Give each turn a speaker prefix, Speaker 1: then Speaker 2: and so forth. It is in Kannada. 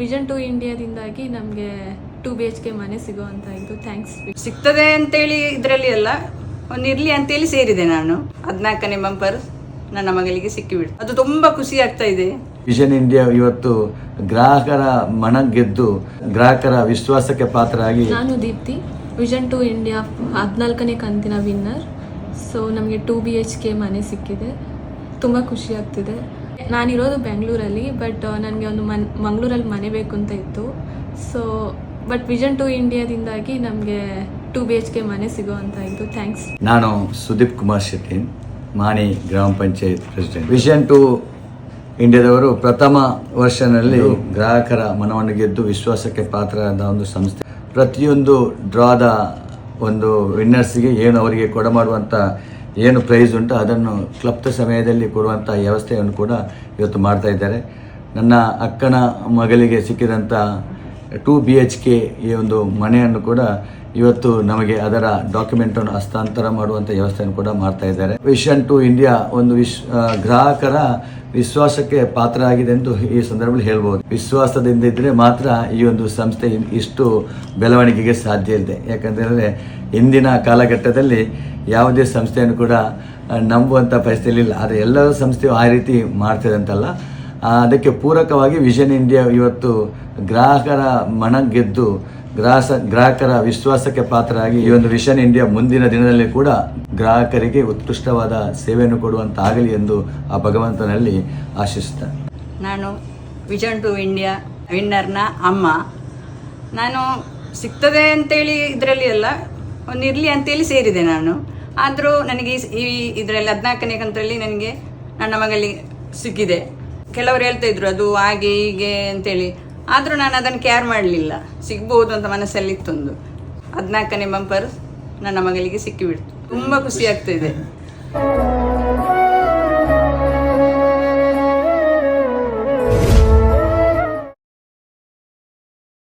Speaker 1: ವಿಷನ್ ಟು ಇಂಡಿಯಾದಿಂದಾಗಿ ನಮಗೆ ಟು ಬಿ ಎಚ್ ಕೆ ಮನೆ ಸಿಗೋ ಅಂತ ಇದ್ದು ಥ್ಯಾಂಕ್ಸ್
Speaker 2: ಸಿಗ್ತದೆ ಅಂತೇಳಿ ಇದರಲ್ಲಿ ಅಲ್ಲ ಒಂದು ಇರ್ಲಿ ಅಂತೇಳಿ ಸೇರಿದೆ ನಾನು. ಹದಿನಾಲ್ಕನೇ ಬಂಪರ್ ನನ್ನ ಮಗಳಿಗೆ ಸಿಕ್ಕಿಬಿಡ್ತು. ಅದು ತುಂಬಾ ಖುಷಿ ಆಗ್ತಾ ಇದೆ.
Speaker 3: ವಿಷನ್ ಇಂಡಿಯಾ ಇವತ್ತು ಗ್ರಾಹಕರ ಮನ ಗೆದ್ದು ಗ್ರಾಹಕರ ವಿಶ್ವಾಸಕ್ಕೆ ಪಾತ್ರರಾಗಿ
Speaker 1: ನಾನು ದೀಪ್ತಿ ವಿಷನ್ ಟು ಇಂಡಿಯಾ ಹದಿನಾಲ್ಕನೇ ಕಂತಿನ ವಿನ್ನರ್ ಸೊ ನಮಗೆ ಟೂ ಬಿ ಎಚ್ ಕೆ ಮನೆ ಸಿಕ್ಕಿದೆ. ತುಂಬ ಖುಷಿ ಆಗ್ತಿದೆ. ನಾನಿರೋದು ಬೆಂಗಳೂರಲ್ಲಿ ಬಟ್ ನನಗೆ ಒಂದು ಮನ್ ಮಂಗಳೂರಲ್ಲಿ ಮನೆ ಬೇಕು ಅಂತ ಇತ್ತು. ಸೊ ಬಟ್ ವಿಷನ್ ಟು ಇಂಡಿಯಾದಿಂದಾಗಿ ನಮಗೆ ಟು ಬಿ ಎಚ್ ಕೆ ಮನೆ ಸಿಗುವಂತ ಇತ್ತು. ಥ್ಯಾಂಕ್ಸ್
Speaker 3: ನಾನು ಸುದೀಪ್ ಕುಮಾರ್ ಶೆಟ್ಟಿ ಮಾಣಿ ಗ್ರಾಮ ಪಂಚಾಯತ್ ಪ್ರೆಸಿಡೆಂಟ್ ವಿಷನ್ ಟು ಇಂಡಿಯಾದವರು ಪ್ರಥಮ ವರ್ಷನಲ್ಲಿ ಗ್ರಾಹಕರ ಮನವನ್ನು ಗೆದ್ದು ವಿಶ್ವಾಸಕ್ಕೆ ಪಾತ್ರರಾದ ಒಂದು ಸಂಸ್ಥೆ. ಪ್ರತಿಯೊಂದು ಡ್ರಾದ ಒಂದು ವಿನ್ನರ್ಸ್ಗೆ ಏನು ಅವರಿಗೆ ಕೊಡಮಾಡುವಂಥ ಏನು ಪ್ರೈಸ್ ಉಂಟು ಅದನ್ನು ಕ್ಲಪ್ತ ಸಮಯದಲ್ಲಿ ಕೊಡುವಂಥ ವ್ಯವಸ್ಥೆಯನ್ನು ಕೂಡ ಇವತ್ತು ಮಾಡ್ತಾ ಇದ್ದಾರೆ. ನನ್ನ ಅಕ್ಕನ ಮಗಳಿಗೆ ಸಿಕ್ಕಿದಂಥ ಟು ಬಿ ಎಚ್ ಕೆ ಈ ಒಂದು ಮನೆಯನ್ನು ಕೂಡ ಇವತ್ತು ನಮಗೆ ಅದರ ಡಾಕ್ಯುಮೆಂಟನ್ನು ಹಸ್ತಾಂತರ ಮಾಡುವಂಥ ವ್ಯವಸ್ಥೆಯನ್ನು ಕೂಡ ಮಾಡ್ತಾ ಇದ್ದಾರೆ. ವಿಷನ್ ಟು ಇಂಡಿಯಾ ಒಂದು ವಿಶ್ ಗ್ರಾಹಕರ ವಿಶ್ವಾಸಕ್ಕೆ ಪಾತ್ರ ಆಗಿದೆ ಎಂದು ಈ ಸಂದರ್ಭದಲ್ಲಿ ಹೇಳ್ಬೋದು. ವಿಶ್ವಾಸದಿಂದ ಇದ್ದರೆ ಮಾತ್ರ ಈ ಒಂದು ಸಂಸ್ಥೆ ಇಷ್ಟು ಬೆಳವಣಿಗೆಗೆ ಸಾಧ್ಯ ಇದೆ. ಯಾಕಂತೇಳಿದ್ರೆ ಇಂದಿನ ಕಾಲಘಟ್ಟದಲ್ಲಿ ಯಾವುದೇ ಸಂಸ್ಥೆಯನ್ನು ಕೂಡ ನಂಬುವಂಥ ಪರಿಸ್ಥಿತಿ ಇಲ್ಲ. ಆದರೆ ಎಲ್ಲ ಸಂಸ್ಥೆಯು ಆ ರೀತಿ ಮಾಡ್ತಿದೆ ಅಂತಲ್ಲ. ಅದಕ್ಕೆ ಪೂರಕವಾಗಿ ವಿಷನ್ ಇಂಡಿಯಾ ಇವತ್ತು ಗ್ರಾಹಕರ ಮನ ಗೆದ್ದು ಗ್ರಾಹಸ ಗ್ರಾಹಕರ ವಿಶ್ವಾಸಕ್ಕೆ ಪಾತ್ರರಾಗಿ ಈ ಒಂದು ವಿಷನ್ ಇಂಡಿಯಾ ಮುಂದಿನ ದಿನದಲ್ಲಿ ಕೂಡ ಗ್ರಾಹಕರಿಗೆ ಉತ್ಕೃಷ್ಟವಾದ ಸೇವೆಯನ್ನು ಕೊಡುವಂತಾಗಲಿ ಎಂದು ಆ ಭಗವಂತನಲ್ಲಿ ಆಶಿಸುತ್ತೇನೆ
Speaker 2: ನಾನು ವಿಜನ್ ಟು ಇಂಡಿಯಾ ವಿನ್ನರ್ನ ಅಮ್ಮ. ನಾನು ಸಿಗ್ತದೆ ಅಂತೇಳಿ ಇದರಲ್ಲಿ ಅಲ್ಲ, ಒಂದು ಇರಲಿ ಅಂತೇಳಿ ಸೇರಿದೆ ನಾನು. ಆದರೂ ನನಗೆ ಈ- ಇದರಲ್ಲಿ ಹದಿನಾಲ್ಕನೇ ಕಂತರಲ್ಲಿ ನನಗೆ ನನ್ನ ಮಗಳಿಗೆ ಸಿಕ್ಕಿದೆ. ಕೆಲವರು ಹೇಳ್ತಾ ಇದ್ರು, ಅದು ಹಾಗೆ ಹೀಗೆ ಅಂತೇಳಿ. ಆದರೂ ನಾನು ಅದನ್ನು ಕೇರ್ ಮಾಡಲಿಲ್ಲ. ಸಿಗ್ಬೋದು ಅಂತ ಮನಸ್ಸಲ್ಲಿ ಇತ್ತೊಂದು ಹದಿನಾಲ್ಕನೇ ಬಂಪರ್ ನನ್ನ ಮಗಳಿಗೆ ಸಿಕ್ಕಿಬಿಡ್ತು. ತುಂಬ ಖುಷಿ ಆಗ್ತಾ ಇದೆ.